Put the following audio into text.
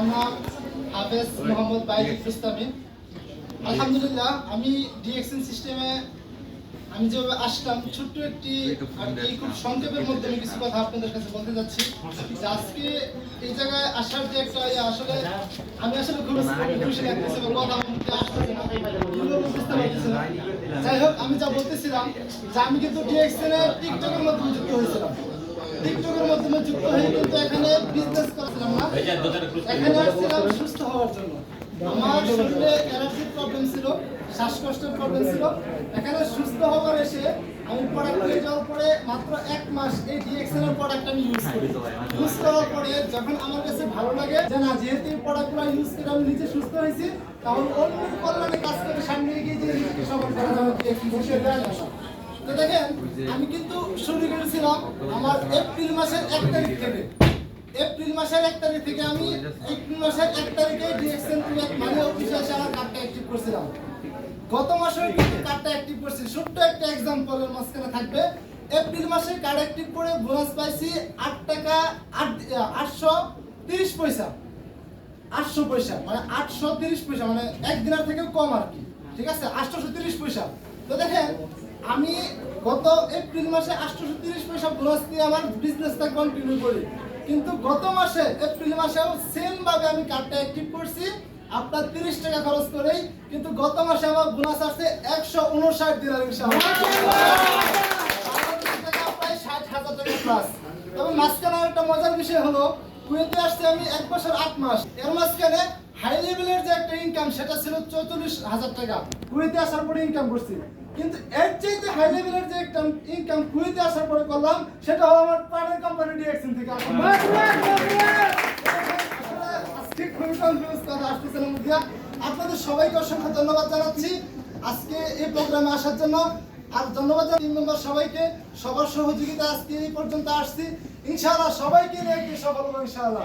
আমার মোহাম্মদ বাইজুল আলহামদুলিল্লাহ, আমি সিস্টেমে আমি যেভাবে আসলাম, ছোট্ট একটি খুব সংক্ষেপের মধ্যে আমি কিছু কথা আপনাদের কাছে বলতে যাচ্ছি। আজকে এই জায়গায় আসার যে একটা ইয়ে আসলে আমি আসলে খুশি যাই হোক, আমি যা বলতেছিলাম, যে আমি কিন্তু ডিএক্সএন টিকটকের মাধ্যমে যুক্ত হয়েছিলাম টিকটকের মাধ্যমে যুক্ত হয়ে কিন্তু এখানে বিজনেস করেছিলাম না। এখানে আসছিলাম সুস্থ হওয়ার জন্য। আমার শরীরে অ্যালার্জির প্রবলেম ছিল শ্বাসকষ্টের প্রবলেম ছিল। এখানে সুস্থ হওয়ার এসে আমি প্রোডাক্ট নিয়ে যাওয়ার পরে মাত্র এক মাস এই ডিএক্সএল এর প্রোডাক্ট আমি ইউজ করি। ইউজ করার পরে যখন আমার কাছে ভালো লাগে যে না যেহেতু এই প্রোডাক্টগুলো ইউজ করে আমি নিজে সুস্থ হয়েছি তাহলে অন্য কল্যাণে কাজ করে সামনে এগিয়ে যে সবার করা যাবে তো দেখেন, আমি কিন্তু শুরু করেছিলাম আমার এপ্রিল মাসের এক তারিখ থেকে। এপ্রিল মাসের এক তারিখ থেকে আমি এপ্রিল মাসের এক তারিখে ডিএক্সএন মানে অফিসে এসে আমার কার্ডটা অ্যাক্টিভ করছিলাম। গত মাসে কিন্তু কার্ডটা অ্যাক্টিভ করছি। ছোট্ট একটা এক্সাম্পলের মাঝখানে থাকবে। এপ্রিল মাসে কার্ড অ্যাক্টিভ করে বোনাস পাইছি আট টাকা আট, আটশো তিরিশ পয়সা। আটশো পয়সা মানে আটশো তিরিশ পয়সা মানে এক দিনের থেকেও কম আর কি। ঠিক আছে? আটশোশো তিরিশ পয়সা। তো দেখেন আমি গত এপ্রিল মাসে আটশোশো তিরিশ পয়সা বোনাস দিয়ে আমার বিজনেসটা কন্টিনিউ করি। কিন্তু গত মাসে, এপ্রিল মাসেও সেম ভাবে আমি কার্ডটা অ্যাক্টিভ করছি। আপনার তিরিশ টাকা খরচ করেই, কিন্তু গত মাসে আমার বোনাস আসছে একশো উনষাট দিনের প্রায় ষাট হাজার টাকা মাঝখানে একটা মজার বিষয় হলো, কুয়েতে আসছে আমি এক বছর আট মাস। এর মাঝখানে হাই লেভেলের যে একটা ইনকাম সেটা ছিল চৌত্রিশ হাজার টাকা। কুয়েতে আসার পরে ইনকাম করছি। কিন্তু এর চাইতে হাই লেভেলের যে একটা ইনকাম কুয়েতে আসার পরে করলাম সেটা হলো আমার প্রাণের কোম্পানি ডিএক্সএন থেকে। আজকে খুবই কনফিউজ কথা আসতেছিলাম দিয়া। আপনাদের সবাইকে অসংখ্য ধন্যবাদ জানাচ্ছি। আজকে এই প্রোগ্রামে আসার জন্য আর ধন্যবাদ জানাই টিম মেম্বার সবাইকে। সবার সহযোগিতা আজকে এই পর্যন্ত আসছি। ইনশাআল্লাহ সবাইকে নিয়ে একটি সফল ইনশাআল্লাহ।